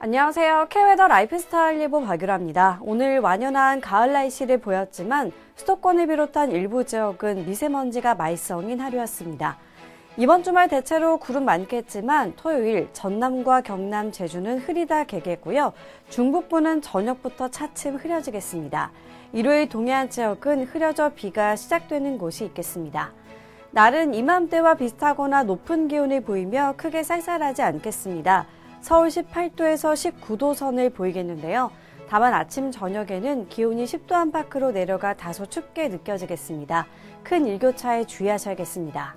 안녕하세요. 캐웨더 라이프스타일 예보 박유라입니다. 오늘 완연한 가을 날씨를 보였지만 수도권을 비롯한 일부 지역은 미세먼지가 말썽인 하루였습니다. 이번 주말 대체로 구름 많겠지만 토요일 전남과 경남, 제주는 흐리다 개겠고요. 중북부는 저녁부터 차츰 흐려지겠습니다. 일요일 동해안 지역은 흐려져 비가 시작되는 곳이 있겠습니다. 날은 이맘때와 비슷하거나 높은 기온을 보이며 크게 쌀쌀하지 않겠습니다. 서울 18도에서 19도 선을 보이겠는데요. 다만 아침 저녁에는 기온이 10도 안팎으로 내려가 다소 춥게 느껴지겠습니다. 큰 일교차에 주의하셔야겠습니다.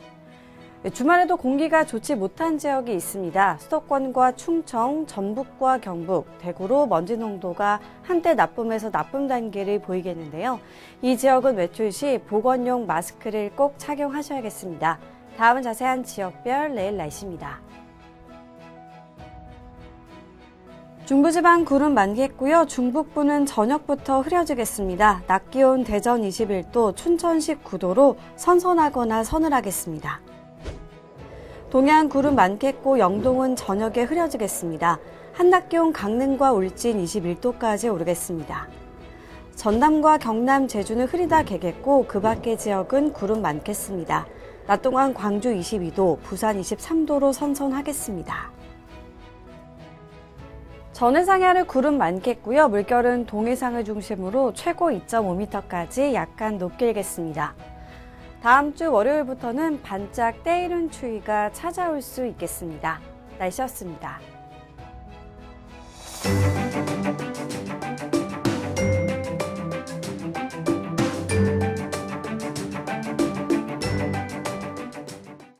네, 주말에도 공기가 좋지 못한 지역이 있습니다. 수도권과 충청, 전북과 경북, 대구로 먼지 농도가 한때 나쁨에서 나쁨 단계를 보이겠는데요. 이 지역은 외출 시 보건용 마스크를 꼭 착용하셔야겠습니다. 다음은 자세한 지역별 내일 날씨입니다. 중부지방 구름 많겠고요. 중북부는 저녁부터 흐려지겠습니다. 낮 기온 대전 21도, 춘천 19도로 선선하거나 서늘하겠습니다. 동해안 구름 많겠고 영동은 저녁에 흐려지겠습니다. 한낮 기온 강릉과 울진 21도까지 오르겠습니다. 전남과 경남, 제주는 흐리다 개겠고 그 밖의 지역은 구름 많겠습니다. 낮 동안 광주 22도, 부산 23도로 선선하겠습니다. 전해 상해를 구름 많겠고요. 물결은 동해상을 중심으로 최고 2.5m까지 약간 높게 일겠습니다. 다음 주 월요일부터는 반짝 때이른 추위가 찾아올 수 있겠습니다. 날씨였습니다.